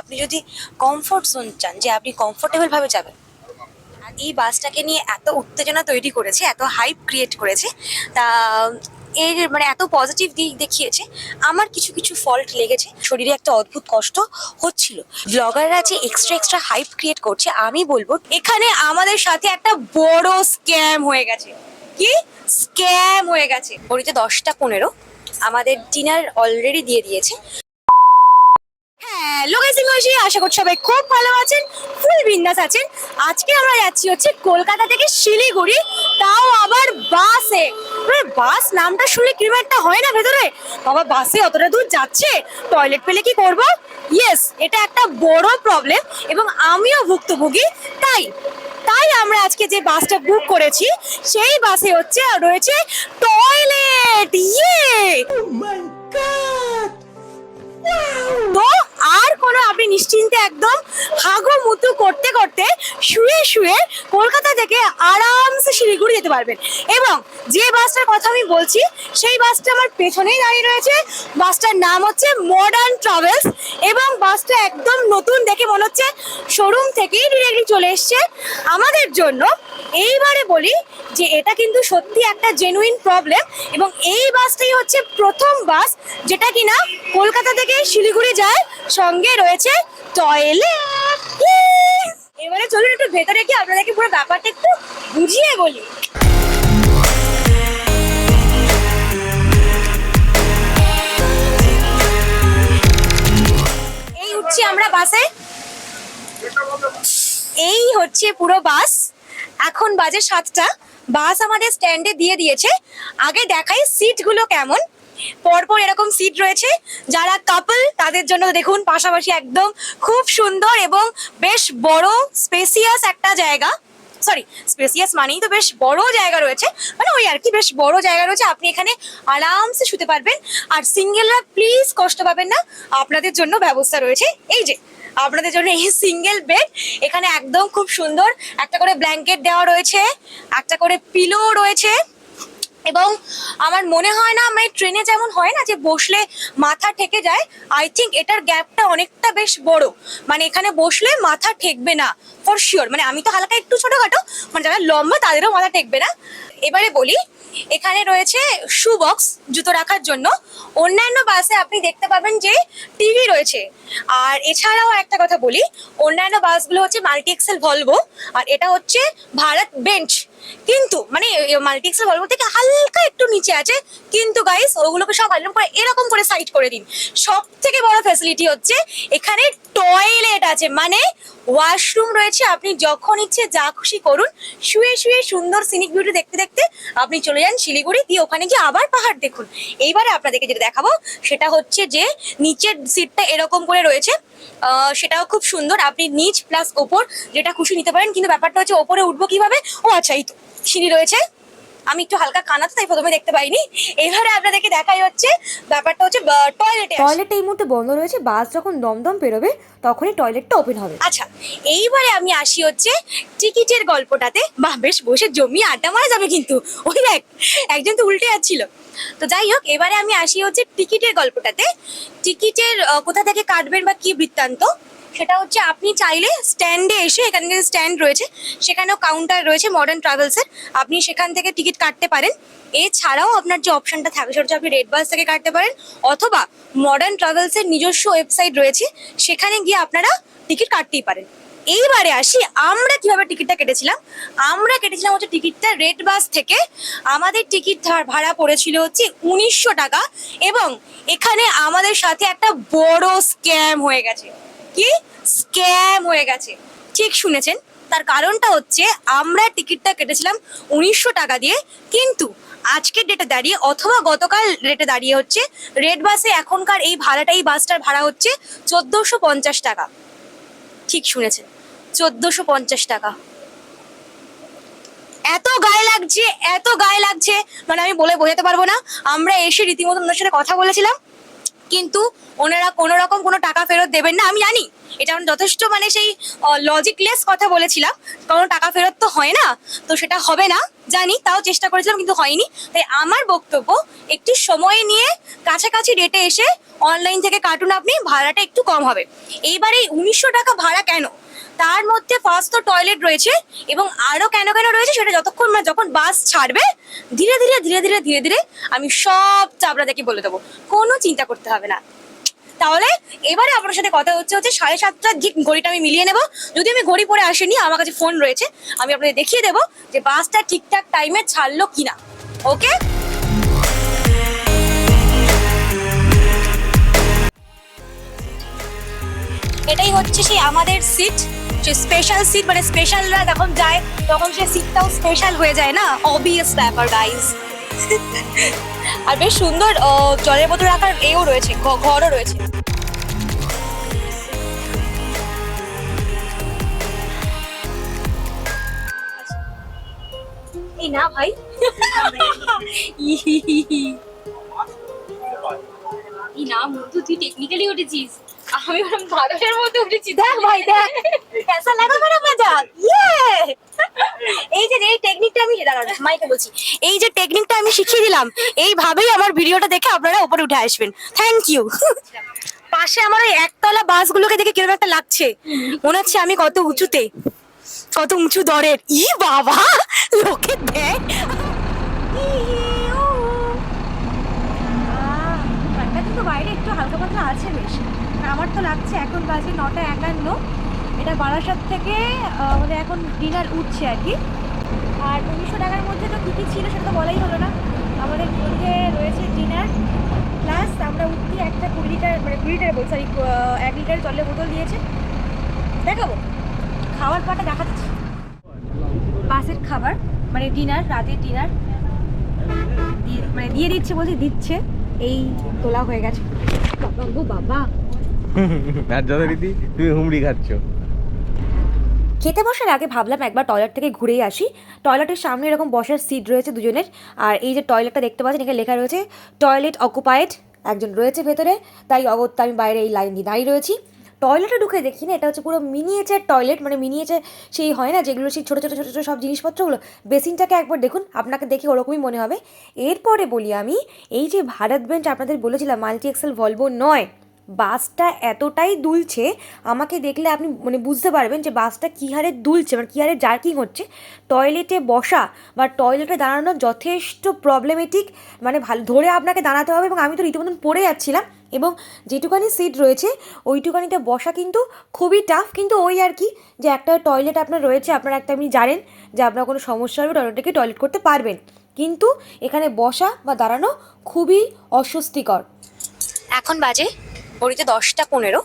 আপনি যদি comfort zone চান, যে আপনি কমফোর্টেবল ভাবে যাবেন এই বাসটাকে নিয়ে এত উত্তেজনা তৈরি করেছে, এত হাইপ ক্রিয়েট করেছে, তা এর মানে এত পজিটিভ দিক দেখিয়েছে, আমার কিছু কিছু ফল্ট লেগেছে। শরীরে একটা অদ্ভুত কষ্ট হচ্ছিল। ব্লগাররা যে এক্সট্রা এক্সট্রা হাইপ ক্রিয়েট করছে, আমি বলব, এখানে আমাদের সাথে একটা বড় স্ক্যাম হয়ে গেছে। কি? স্ক্যাম হয়ে গেছে। ঘড়িতে দশটা পনেরো, আমাদের ডিনার অলরেডি দিয়ে দিয়েছে। হ্যালো গাইস ঐশী, আশা করছি সবাই খুব ভালো আছেন ফুল বিন্দাস আছেন। আজকে আমরা যাচ্ছি হচ্ছে কলকাতা থেকে শিলিগুড়ি তাও আবার বাসে। বাস নামটা শুনলে কীরকম একটা হয় না ভেতরে? বাবা বাসে অতটা দূর যাচ্ছে? টয়লেট পেলে কি করব? ইয়েস এটা একটা বড় প্রবলেম এবং আমিও ভুক্তভোগী তাই। তাই আমরা আজকে যে বাসটা বুক করেছি সেই বাসে হচ্ছে রয়েছে টয়লেট ইয়ে তো কোনো আপনি নিশ্চিন্তে একদম হাগু মুতু করতে করতে শুয়ে শুয়ে কলকাতা থেকে আরামসে শিলিগুড়ি যেতে পারবেন। এবং যে বাসটার কথা আমি বলছি, সেই বাসটা আমার পেছনেই দাঁড়িয়ে রয়েছে। বাসটার নাম হচ্ছে মডার্ন ট্রাভেলস এবং বাসটা একদম নতুন দেখে মনে হচ্ছে শোরুম থেকেই ডিরেক্টলি চলে এসছে। আমাদের জন্য এইবারে বলি যে এটা কিন্তু সত্যি একটা জেনুইন প্রবলেম এবং এই বাসটাই হচ্ছে প্রথম বাস যেটা কিনা কলকাতা থেকে শিলিগুড়ি যায় সঙ্গে রয়েছে টয়লেট। এবারে চলুন একটু ভেতরে গিয়ে আপনাদেরকে পুরো ব্যাপারটা একটু বুঝিয়ে বলি। এই উঠছি আমরা বাসে। এই হচ্ছে পুরো বাস। এখন বাজে সাতটা। বাস আমাদের স্ট্যান্ডে দিয়ে দিয়েছে। আগে দেখাই সিটগুলো কেমন। পরপর এরকম সিট রয়েছে। যারা কাপল তাদের জন্য দেখুন পাশাপাশি একদম খুব সুন্দর এবং বেশ বড় স্পেসিয়াস একটা জায়গা। সরি স্পেসিয়াস মানেই তো বেশ বড় জায়গা রয়েছে। মানে ওই আর কি, বেশ বড় জায়গা রয়েছে। আপনি এখানে আরামসে শুতে পারবেন। আর সিঙ্গেলরা প্লিজ কষ্ট পাবেন না। আপনাদের জন্য ব্যবস্থা রয়েছে। এই যে, আপনাদের জন্য এই সিঙ্গেল বেড এখানে একদম খুব সুন্দর একটা করে ব্ল্যাঙ্কেট দেওয়া রয়েছে। একটা করে পিলো রয়েছে। এবং আমার মনে হয় না মানে ট্রেনে যেমন হয় না যে বসলে মাথা ঠেকে যায় আই থিঙ্ক এটার গ্যাপটা অনেকটা বেশ বড়। মানে এখানে বসলে মাথা ঠেকবে না ফর শিওর মানে আমি তো হালকা একটু ছোটখাটো মানে যারা লম্বা তাদেরও মাথা ঠেকবে না। এবারে বলি এখানে রয়েছে শু বক্স জুতো রাখার জন্য। অন্যান্য বাসে আপনি দেখতে পাবেন যে টিভি রয়েছে। আর এছাড়াও একটা কথা বলি, অন্যান্য বাসগুলো হচ্ছে মাল্টি এক্সেল ভলভো আর এটা হচ্ছে ভারত বেঞ্চ কিন্তু মানে মাল্টি এক্সেল ভলভো থেকে হালকা একটু নিচে আছে, কিন্তু গাইস ওগুলোকে সব এরকম করে এরকম করে সাইড করে দিন। সব থেকে বড় ফ্যাসিলিটি হচ্ছে এখানে টয়লেট আছে। মানে ওয়াশরুম রয়েছে, আপনি যখন ইচ্ছে যা খুশি করুন, শুয়ে শুয়ে সুন্দর সিনিক বিউটি দেখতে দেখতে আপনি চলে যান শিলিগুড়ি, দিয়ে ওখানে গিয়ে আবার পাহাড় দেখুন। এইবারে আপনাদেরকে যেটা দেখাবো, সেটা হচ্ছে যে নিচের সিটটা এরকম করে রয়েছে। সেটাও খুব সুন্দর। আপনি নিচ প্লাস ওপর যেটা খুশি নিতে পারেন, কিন্তু ব্যাপারটা হচ্ছে ওপরে উঠবো কীভাবে? ও আচ্ছা এই তো, সিঁড়ি রয়েছে। আমি একটু হালকা কানাতে তাই প্রথমে দেখতে পাইনি। এবারে আপনাদেরকে দেখাই হচ্ছে ব্যাপারটা হচ্ছে টয়লেটে টয়লেট এই মুহূর্তে বন্ধ রয়েছে বাস যখন দমদম পেরোবে তখনই টয়লেটটা ওপেন হবে। আচ্ছা এইবারে আমি আসি হচ্ছে টিকিটের গল্পটাতে। বাহ বেশ বসে জমিয়ে আড্ডা মারা যাবে কিন্তু। ওই দেখ একজন তো উল্টে যাচ্ছিল। তো যাই হোক এবারে আমি আসি হচ্ছে টিকিটের গল্পটাতে। টিকিটের কোথা থেকে কাটবেন বা কি বৃত্তান্ত? সেটা হচ্ছে আপনি চাইলে স্ট্যান্ডে এসে এখানে যে স্ট্যান্ড রয়েছে, সেখানেও কাউন্টার রয়েছে মডার্ন ট্রাভেলসের আপনি সেখান থেকে টিকিট কাটতে পারেন। এছাড়াও আপনার যে অপশনটা থাকে, সেটা হচ্ছে আপনি রেড বাস থেকে কাটতে পারেন, অথবা মডার্ন ট্রাভেলসের নিজস্ব ওয়েবসাইট রয়েছে, সেখানে গিয়ে আপনারা টিকিট কাটতেই পারেন। এইবারে আসি, আমরা কীভাবে টিকিটটা কেটেছিলাম? আমরা কেটেছিলাম হচ্ছে টিকিটটা রেড বাস থেকে। আমাদের টিকিট ভাড়া পড়েছিল হচ্ছে উনিশশো টাকা, এবং এখানে আমাদের সাথে একটা বড় স্ক্যাম হয়ে গেছে। কি? স্ক্যাম হয়ে গেছে। ঠিক শুনেছেন? তার কারণটা হচ্ছে, আমরা টিকিটটা কেটেছিলাম উনিশশো টাকা দিয়ে, কিন্তু আজকের ডেটে দাঁড়িয়ে অথবা গতকাল ডেটে দাঁড়িয়ে হচ্ছে রেড বাসে এখনকার এই ভাড়াটা এই বাসটার ভাড়া হচ্ছে চোদ্দোশো পঞ্চাশ টাকা। ঠিক শুনেছেন? চোদ্দোশো পঞ্চাশ টাকা। এত গায়ে লাগছে, এত গায়ে লাগছে। মানে আমি বলে বোঝাতে পারব না। আমরা এসে রীতিমতো ওনার সাথে কথা বলেছিলাম। কিন্তু ওনারা কোনো রকম কোনো টাকা ফেরত দেবেন না আমি জানি। এটা আমরা যথেষ্ট মানে সেই লজিকলেস কথা বলেছিলাম। কারণ টাকা ফেরত তো হয় না, তো সেটা হবে না, জানি, তাও চেষ্টা করেছিলাম, কিন্তু হয়নি। তাই আমার বক্তব্য, একটু সময় নিয়ে কাছাকাছি ডেটে এসে অনলাইন থেকে কার্টুন আপনি ভাড়াটা একটু কম হবে। এইবারে উনিশশো টাকা ভাড়া কেন? তার মধ্যে ফার্স্ট তো টয়লেট রয়েছে, এবং আরও কেন কেন রয়েছে সেটা যতক্ষণ মানে যখন বাস ছাড়বে, ধীরে ধীরে ধীরে ধীরে ধীরে ধীরে আমি সব চাপড়াদেরকে বলে দেবো। কোনো চিন্তা করতে হবে না। তাহলে এবারে আপনার সাথে কথা হচ্ছে হচ্ছে সাড়ে সাতটার ঠিক ঘড়িটা আমি মিলিয়ে নেব। যদি আমি ঘড়ি পরে আসিনি, আমার কাছে ফোন রয়েছে, আমি আপনাদের দেখিয়ে দেবো যে বাসটা ঠিকঠাক টাইমে ছাড়লো কিনা। ওকে এটাই হচ্ছে সেই আমাদের সিট যে স্পেশাল সিট মানে স্পেশালরা যখন যায়, তখন সে সিটটাও স্পেশাল হয়ে যায় না? অবভিয়াস ব্যাপার গাইস আর বেশ সুন্দর জলের বোতল রাখার এও রয়েছে ঘরও রয়েছে। এই না ভাই। এই না মুদ্দু তুই টেকনিক্যালি উঠেছিস। আমি ওরকম বাদরের মধ্যে উঠেছি দেখ ভাই দেখ। কেসা লাগা মেরা মজা। ইয়ে এই যে এই টেকনিকটা আমি দাঁড়ান মাইকে বলছি। এই যে টেকনিকটা আমি শিখিয়ে দিলাম এইভাবেই আমার ভিডিওটা দেখে আপনারা উপরে উঠে আসবেন। থ্যাংক ইউ পাশে আমার ওই একতলা বাসগুলোকে দেখে কীরকম একটা লাগছে। মনে হচ্ছে আমি কত উঁচুতে কত উঁচু দরের। ই বাবা! লোকে দেখ। ঠান্ডা বাইরে একটু হালকা পাতলা আছে বেশ। আমার তো লাগছে, এখন বাজে নটা একান্ন। এটা বারাসাত থেকে মানে এখন ডিনার উঠছে আর কি। আর উনিশশো টাকার মধ্যে তো কী কী ছিল সেটা তো বলাই হলো না। আমাদের মধ্যে রয়েছে ডিনার প্লাস আমরা উঠতে একটা কুড়ি লিটার মানে কুড়ি লিটার বল সরি এক লিটার জলের বোতল দিয়েছে। দেখাবো। খাবার পাটা দেখাচ্ছি। বাসের খাবার মানে ডিনার রাতের ডিনার মানে দিয়ে দিচ্ছে বলতে দিচ্ছে। এই তোলা হয়ে গেছে। বাবা গো বাবা। আর যথারীতি তুমি হুমড়ি খাচ্ছ। খেতে বসার আগে ভাবলাম একবার টয়লেট থেকে ঘুরেই আসি। টয়লেটের সামনে এরকম বসার সিট রয়েছে দুজনের। আর এই যে টয়লেটটা দেখতে পাচ্ছেন, এখানে লেখা রয়েছে টয়লেট অকুপায়েড একজন রয়েছে ভেতরে। তাই অগত্যা আমি বাইরে এই লাইন দিয়ে দাঁড়িয়ে রয়েছি। টয়লেটে ঢুকে দেখি না, এটা হচ্ছে পুরো মিনিয়েচার টয়লেট মানে মিনিয়েচার সেই হয় না যেগুলো সেই ছোটো ছোটো ছোটো ছোটো সব জিনিসপত্রগুলো। বেসিনটাকে একবার দেখুন, আপনাকে দেখে ওরকমই মনে হবে। এরপরে বলি আমি, এই যে ভারত বেঞ্চ আপনাদের বলেছিলাম মাল্টি এক্সেল ভলভো নয়। বাসটা এতটাই দুলছে, আমাকে দেখলে আপনি মানে বুঝতে পারবেন যে বাসটা কী হারে দুলছে মানে কী হারে জার্কিং হচ্ছে। টয়লেটে বসা বা টয়লেটে দাঁড়ানো যথেষ্ট প্রবলেমেটিক মানে ভালো ধরে আপনাকে দাঁড়াতে হবে এবং আমি তো রীতিমতন পড়ে যাচ্ছিলাম এবং যেটুকানি সিট রয়েছে, ওইটুকানিতে বসা কিন্তু খুবই টাফ কিন্তু ওই আর কি যে একটা টয়লেট আপনার রয়েছে, আপনার একটা আপনি জানেন যে আপনার কোনো সমস্যা হবে টয়লেটটাকে টয়লেট করতে পারবেন। কিন্তু এখানে বসা বা দাঁড়ানো খুবই অস্বস্তিকর। এখন বাজে ঘড়িতে দশটা পনেরো,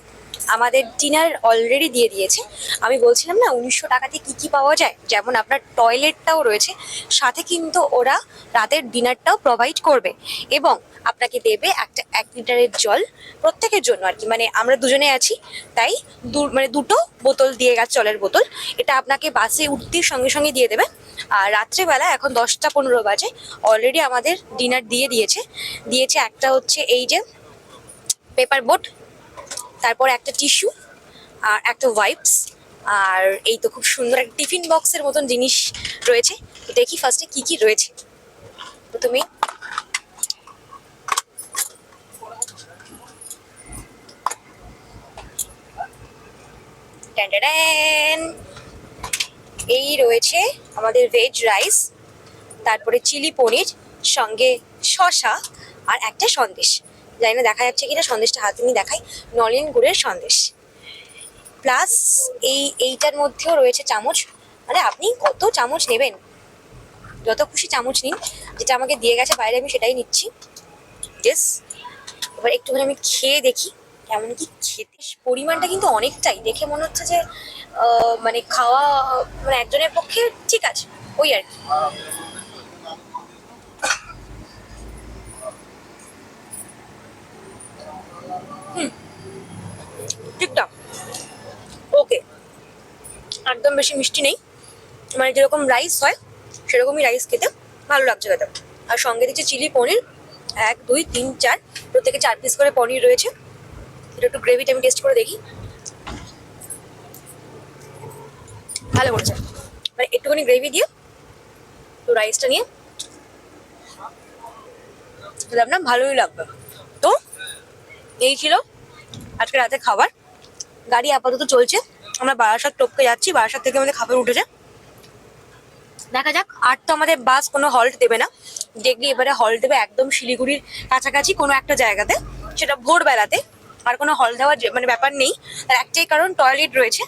আমাদের ডিনার অলরেডি দিয়ে দিয়েছে। আমি বলছিলাম না, উনিশশো টাকাতে কি কি পাওয়া যায়? যেমন আপনার টয়লেটটাও রয়েছে, সাথে কিন্তু ওরা রাতের ডিনারটাও প্রোভাইড করবে এবং আপনাকে দেবে একটা এক লিটারের জল প্রত্যেকের জন্য আর কি। মানে আমরা দুজনে আছি, তাই দু মানে দুটো বোতল দিয়ে গেছে জলের বোতল। এটা আপনাকে বাসে উঠতেই সঙ্গে সঙ্গে দিয়ে দেবে। আর রাত্রেবেলা এখন দশটা পনেরো বাজে অলরেডি আমাদের ডিনার দিয়ে দিয়েছে। দিয়েছে একটা হচ্ছে এই যে পেপার বোট, তারপর একটা টিস্যু আর একটা ওয়াইপস। আর এই তো খুব সুন্দর একটা টিফিন বক্সের মতন জিনিস রয়েছে। তো দেখি ফার্স্টে কি কি রয়েছে? ট্যান এই রয়েছে আমাদের ভেজ রাইস তারপরে চিলি পনির, সঙ্গে শশা আর একটা সন্দেশ। জানি না দেখা যাচ্ছে কিনা, সন্দেশটা হাতে নিয়ে দেখাই। নলেন গুড়ের সন্দেশ। প্লাস এই, এইটার মধ্যেও রয়েছে চামচ। মানে আপনি কত চামচ নেবেন? যত খুশি চামচ নিন। যেটা আমাকে দিয়ে গেছে, বাইরে আমি সেটাই নিচ্ছি। ইয়েস এবার একটুখানি আমি খেয়ে দেখি, কেমন কি খেতে। পরিমাণটা কিন্তু অনেকটাই। দেখে মনে হচ্ছে যে মানে খাওয়া মানে একজনের পক্ষে ঠিক আছে, ওই আর কি ঠিকঠাক ওকে একদম বেশি মিষ্টি নেই। মানে যেরকম রাইস হয়, সেরকমই রাইস খেতে ভালো লাগছে খেতে আর সঙ্গে দিচ্ছে চিলি পনির। এক, দুই, তিন, চার। প্রত্যেকে চার পিস করে পনির রয়েছে। এটা একটু গ্রেভিটা আমি টেস্ট করে দেখি। ভালো করছে। মানে একটুখানি গ্রেভি দিয়ে তো রাইসটা নিয়ে না ভালোই লাগবে। তো এই ছিল আজকে রাতে খাবার। গাড়ি আপাতত চলছে। আমরা বারাসাত টপকে যাচ্ছি, বারাসাত থেকে আমাদের খাবার উঠেছে। দেখা যাক, আর তো আমাদের বাস কোনো হল্ট দেবে না। দেখবি এবারে হল্ট দেবে একদম শিলিগুড়ির কাছাকাছি কোনো একটা জায়গাতে। সেটা ভোরবেলাতে, আর কোনো হল দেওয়ার মানে ব্যাপার নেই। আর একটাই কারণ টয়লেট রয়েছে।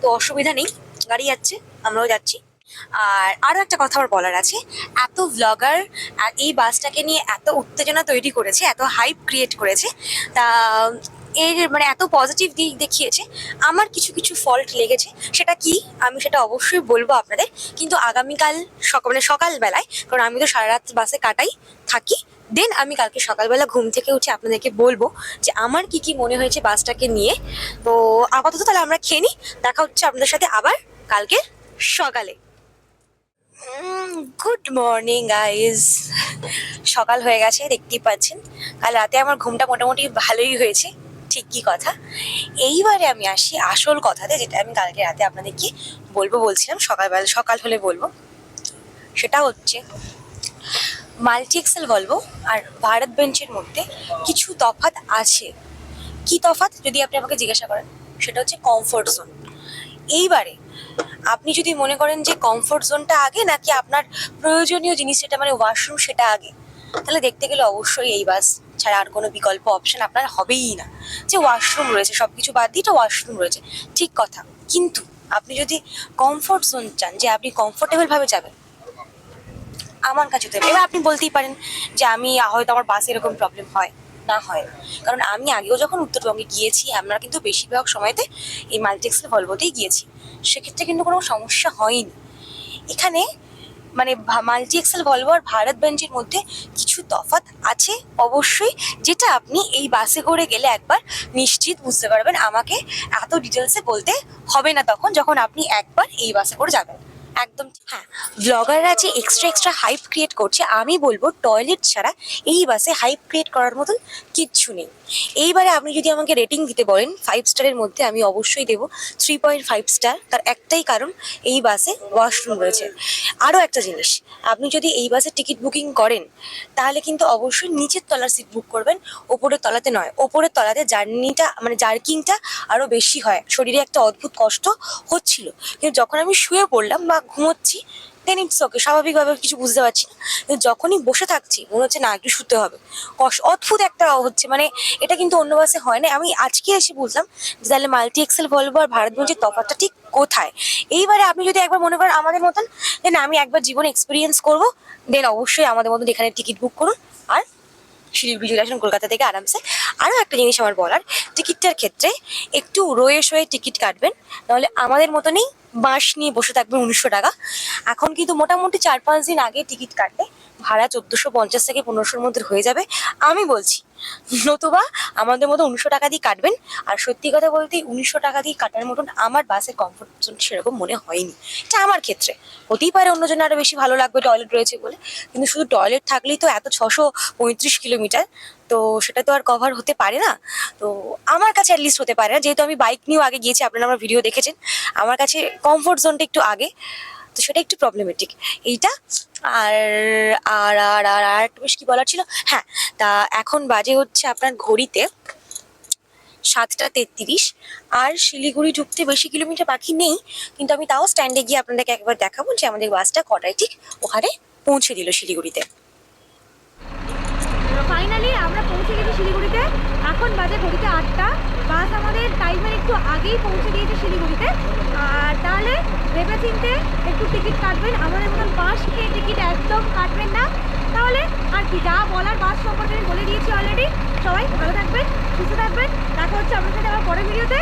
তো অসুবিধা নেই, গাড়ি যাচ্ছে, আমরাও যাচ্ছি। আর আরও একটা কথা আমার বলার আছে। এত ব্লগার এই বাসটাকে নিয়ে এত উত্তেজনা তৈরি করেছে, এত হাইপ ক্রিয়েট করেছে। তা এর মানে এত পজিটিভ দিক দেখিয়েছে, আমার কিছু কিছু ফল্ট লেগেছে। সেটা কি? আমি সেটা অবশ্যই বলব আপনাদের। কিন্তু আগামীকাল সকাল মানে সকালবেলায়, কারণ আমি তো সারা রাত বাসে কাটাই থাকি দেন আমি কালকে সকালবেলা ঘুম থেকে উঠে আপনাদেরকে বলব যে আমার কি কি মনে হয়েছে বাসটাকে নিয়ে। তো আপাতত তাহলে আমরা খেয়ে নিই। দেখা হচ্ছে আপনাদের সাথে আবার কালকে সকালে। গুড মর্নিং গাইজ সকাল হয়ে গেছে, দেখতেই পাচ্ছেন। কাল রাতে আমার ঘুমটা মোটামুটি ভালোই হয়েছে। ঠিক কি কথা? এইবারে আমি আসি আসল কথাতে, যেটা আমি কালকে রাতে আপনাদেরকে বলব, বলছিলাম, সকালবেলা, সকাল হলে বলব। সেটা হচ্ছে মাল্টি এক্সেল বলব আর ভারত বেঞ্চের মধ্যে কিছু তফাৎ আছে। কি তফাৎ? যদি আপনি আমাকে জিজ্ঞাসা করেন, সেটা হচ্ছে কমফোর্ট জোন এইবারে আপনি যদি মনে করেন যে কমফোর্ট জোনটা আগে, নাকি আপনার প্রয়োজনীয় জিনিস, যেটা মানে ওয়াশরুম সেটা আগে? তাহলে দেখতে গেলে অবশ্যই এই বাস ছাড়া আর কোনো বিকল্প অপশন আপনার হবেই না। যে ওয়াশরুম রয়েছে সব কিছু বাদ দিয়ে ওয়াশরুম রয়েছে। ঠিক কথা। কিন্তু আপনি যদি কমফোর্ট জোন চান, যে আপনি কমফোর্টেবল ভাবে যাবেন, আমার কাছে তো এবার আপনি বলতেই পারেন যে আমি, হয়তো আমার বাসে এরকম প্রবলেম হয়। না হয়। কারণ আমি আগেও যখন উত্তরবঙ্গে গিয়েছি, আমরা কিন্তু বেশিরভাগ সময়তে এই মাল্টিক্সেল ভলভোতেই গিয়েছি। সেক্ষেত্রে কিন্তু কোনো সমস্যা হয়নি। এখানে মানে মাল্টি এক্সেল ভলভো আর ভারত বেঞ্চের মধ্যে কিছু তফাত আছে অবশ্যই, যেটা আপনি এই বাসে করে গেলে একবার নিশ্চিত বুঝতে পারবেন। আমাকে এত ডিটেলসে বলতে হবে না তখন, যখন আপনি একবার এই বাসে করে যাবেন। একদম হ্যাঁ ব্লগাররা যে এক্সট্রা এক্সট্রা হাইপ ক্রিয়েট করছে, আমি বলব টয়লেট ছাড়া এই বাসে হাইপ ক্রিয়েট করার মতন কিচ্ছু নেই। এইবারে আপনি যদি আমাকে রেটিং দিতে বলেন ফাইভ স্টারের মধ্যে আমি অবশ্যই দেবো। থ্রি পয়েন্ট ফাইভ স্টার তার একটাই কারণ এই বাসে ওয়াশরুম রয়েছে। আরও একটা জিনিস, আপনি যদি এই বাসে টিকিট বুকিং করেন, তাহলে কিন্তু অবশ্যই নিচের তলার সিট বুক করবেন, ওপরের তলাতে নয়। ওপরের তলাতে জার্নিটা মানে জার্কিংটা আরও বেশি হয়। শরীরে একটা অদ্ভুত কষ্ট হচ্ছিল। কিন্তু যখন আমি শুয়ে পড়লাম, বা ঘুমোচ্ছি দেন ইটস ওকে স্বাভাবিকভাবে কিছু বুঝতে পারছি না। কিন্তু যখনই বসে থাকছি, মনে হচ্ছে না একটু শুতে হবে। অদ্ভুত একটা হচ্ছে মানে এটা কিন্তু অন্য বাসে হয় না। আমি আজকে এসে বুঝলাম যে তাহলে মাল্টি এক্সেল বলব আর ভারতবঞ্চের তফাৎটা ঠিক কোথায়? এইবারে আপনি যদি একবার মনে করেন আমাদের মতন দেন আমি একবার জীবন এক্সপিরিয়েন্স করব দেন অবশ্যই আমাদের মতন এখানে টিকিট বুক করুন। আর শিলিগুড়ি চলে আসুন কলকাতা থেকে আরামসে। আরও একটা জিনিস আমার বলার, টিকিটটার ক্ষেত্রে একটু রয়ে শয়ে টিকিট কাটবেন, নাহলে আমাদের মতনই বাঁশ নিয়ে বসে থাকবেন উনিশশো টাকা। এখন কিন্তু মোটামুটি চার পাঁচ দিন আগে টিকিট কাটলে ভাড়া চোদ্দোশো পঞ্চাশ থেকে পনেরোশোর মধ্যে হয়ে যাবে। আমি বলছি, নতুবা আমাদের মতো উনিশশো টাকা দিয়ে কাটবেন। আর সত্যি কথা বলতে, উনিশশো টাকা দিয়ে কাটার মতন আমার বাসের কমফোর্ট জোন সেরকম মনে হয়নি। এটা আমার ক্ষেত্রে। হতেই পারে অন্যজন আরও বেশি ভালো লাগবে টয়লেট রয়েছে বলে। কিন্তু শুধু টয়লেট থাকলেই তো এত ছশো পঁয়ত্রিশ কিলোমিটার, তো সেটা তো আর কভার হতে পারে না। তো আমার কাছে অ্যাটলিস্ট হতে পারে না। যেহেতু আমি বাইক নিয়েও আগে গিয়েছি, আপনারা আমার ভিডিও দেখেছেন। আমার কাছে কমফোর্ট জোনটা একটু আগে। তো সেটা একটু প্রবলেমেটিক এইটা আর আর আর আর আর একটু বেশ কি বলার ছিল? হ্যাঁ তা এখন বাজে হচ্ছে আপনার ঘড়িতে সাতটা তেত্রিশ। আর শিলিগুড়ি ঢুকতে বেশি কিলোমিটার বাকি নেই, কিন্তু আমি তাও স্ট্যান্ডে গিয়ে আপনাদেরকে একবার দেখাবো যে আমাদের বাসটা কটায় ঠিক ওখানে পৌঁছে দিল শিলিগুড়িতে ফাইনালি আমরা পৌঁছে গেছি শিলিগুড়িতে এখন বাজে ঘড়িতে আটটা। বাস আমাদের টাইমের একটু আগেই পৌঁছে দিয়েছে শিলিগুড়িতে। আর তাহলে ভেবে চিনতে একটু টিকিট কাটবেন। আমাদের মতন বাস খেয়ে টিকিট একদম কাটবেন না। তাহলে আর কি, যা বলার বাস সম্পর্কে আমি বলে দিয়েছি অলরেডি সবাই ভালো থাকবেন, সুস্থ থাকবেন। দেখা হচ্ছে আপনার সাথে আমার পরের ভিডিওতে